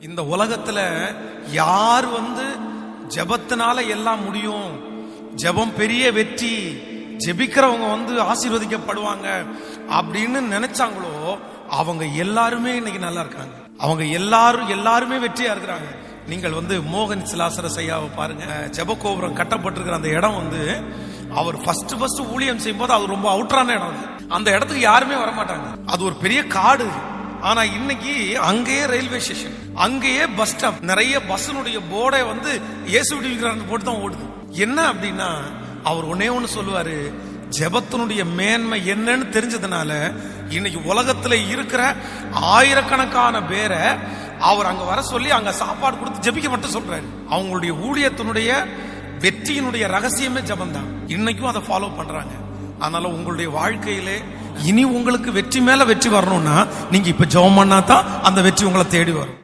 இந்த உலகத்துல யார் வந்து ஜபத்தினால எல்லாம் முடியும்? ஜெபம் பெரிய வெற்றி. ஜெபிக்கிறவங்க வந்து ஆசீர்வதிக்கப்படுவாங்க. அப்படின்னு நினைச்சாங்களோ அவங்க எல்லாருமே இன்னைக்கு நல்லா இருக்காங்க. அவங்க எல்லாரும் எல்லாருமே வெற்றியா இருக்கிறாங்க. நீங்கள் வந்து மோகன் சிலாசர செய்யாவை பாருங்க. ஜெபகோபுரம் கட்டப்பட்டிருக்கிற அந்த இடம் வந்து அவர் ஃபர்ஸ்ட் ஃபர்ஸ்ட் ஊழியம் செய்யும்போது அது ரொம்ப அவுட்டரான இடம் அது. அந்த இடத்துக்கு யாருமே வர மாட்டாங்க அது ஒரு பெரிய காடு ஆனா இன்னைக்கு அங்கேயே ரயில்வே ஸ்டேஷன் அங்கேயே பஸ் ஸ்டாப் நிறைய பஸ்ஸினுடைய போர்டை வந்து இயேசு விடுவிக்கிறாங்க போட்டு தான் ஓடுது. என்ன அப்படின்னா அவர் ஒன்னே ஒன்று சொல்லுவாரு ஜெபத்தினுடைய மேன்மை என்னன்னு தெரிஞ்சதுனால இன்னைக்கு உலகத்துல இருக்கிற ஆயிரக்கணக்கான பேரை அவர் அங்க வர சொல்லி அங்க சாப்பாடு கொடுத்து ஜெபிக்க மட்டும் சொல்றாரு. அவங்களுடைய ஊழியத்தினுடைய வெற்றியினுடைய ரகசியமே ஜெபம் தான் இன்னைக்கும் அதை ஃபாலோ பண்றாங்க. அதனால உங்களுடைய வாழ்க்கையிலே இனி உங்களுக்கு வெற்றி மேல வெற்றி வரணும்னா நீங்க இப்ப ஜெபம் பண்ணா தான் அந்த வெற்றி உங்களை தேடி வரும்.